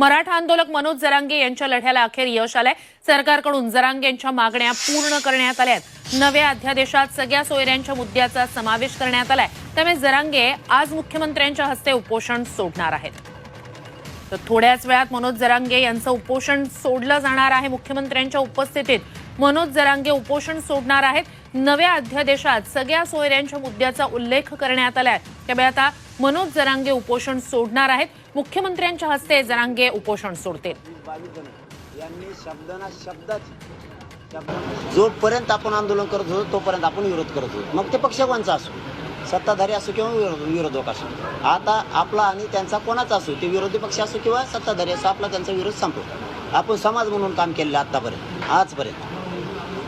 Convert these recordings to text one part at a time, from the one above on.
मराठा आंदोलक मनोज जरांगे यांच्या लढ्याला अखेर यश आलंय. सरकारकडून जरांगे यांच्या मागण्या पूर्ण करण्यात आल्या आहेत. नव्या अध्यादेशात सगळ्या सोयऱ्यांच्या मुद्द्याचा समावेश करण्यात आलाय. त्यामुळे जरांगे आज मुख्यमंत्र्यांच्या हस्ते उपोषण सोडणार आहेत. तर थोड्याच वेळात मनोज जरांगे यांचं उपोषण सोडलं जाणार आहे मुख्यमंत्र्यांच्या उपस्थितीत. मनोज जरांगे उपोषण सोडणार आहेत. नव्या अध्यादेशात सगळ्या सोयऱ्यांच्या मुद्द्याचा उल्लेख करण्यात आलाय. त्यामुळे आता मनोज जरांगे उपोषण सोडणार आहेत. मुख्यमंत्र्यांच्या हस्ते जरांगे उपोषण सोडतील. यांनी जोपर्यंत आपण आंदोलन करत होतो तोपर्यंत आपण विरोध करत होतो. मग ते पक्ष कोणचा असो सत्ताधारी असो किंवा विरोध विरोधक असो. आता आपला आणि त्यांचा कोणाचा असो ते विरोधी पक्ष असो किंवा सत्ताधारी असो आपला त्यांचा विरोध संपतो. आपण समाज म्हणून काम केलेलं आहे आजपर्यंत.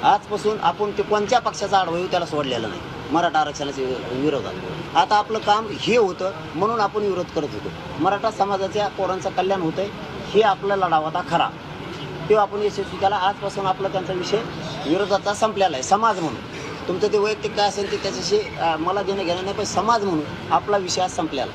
आजपासून आपण ते कोणत्या पक्षाचा आडवा येऊ त्याला सोडलेला नाही. मराठा आरक्षणाच्या विरोधात. आता आपलं काम हे होतं म्हणून आपण विरोध करत होतो. मराठा समाजाच्या पोरांचं कल्याण होतंय हे आपला लढाव आता खरा. तो आपण यशस्वी केला. आजपासून आपला त्यांचा विषय विरोधाचा संपलेला आहे. समाज म्हणून. तुमचं ते वैयक्तिक काय असेल ते त्याच्याशी मला देणं घेणं नाही पण समाज म्हणून आपला विषय आज संपलेला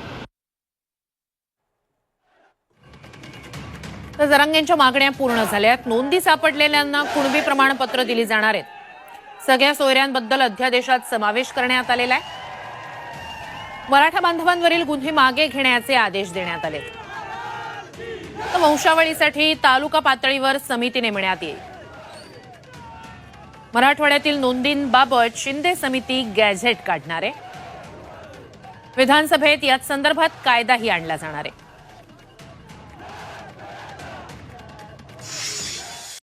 तर जरांगेंच्या मागण्या पूर्ण झाल्यात. नोंदी सापडलेल्यांना कुणबी प्रमाणपत्र दिली जाणार आहेत. सगळ्या सोयऱ्यांबद्दल अध्यादेशात समावेश करण्यात आलेला आहे. मराठा बांधवांवरील गुन्हे मागे घेण्याचे आदेश देण्यात आले. तर वंशावळीसाठी तालुका पातळीवर समिती नेमण्यात येईल. मराठवाड्यातील नोंदींबाबत शिंदे समिती गॅझेट काढणार. आहे विधानसभेत याच संदर्भात कायदाही आणला जाणार आहे.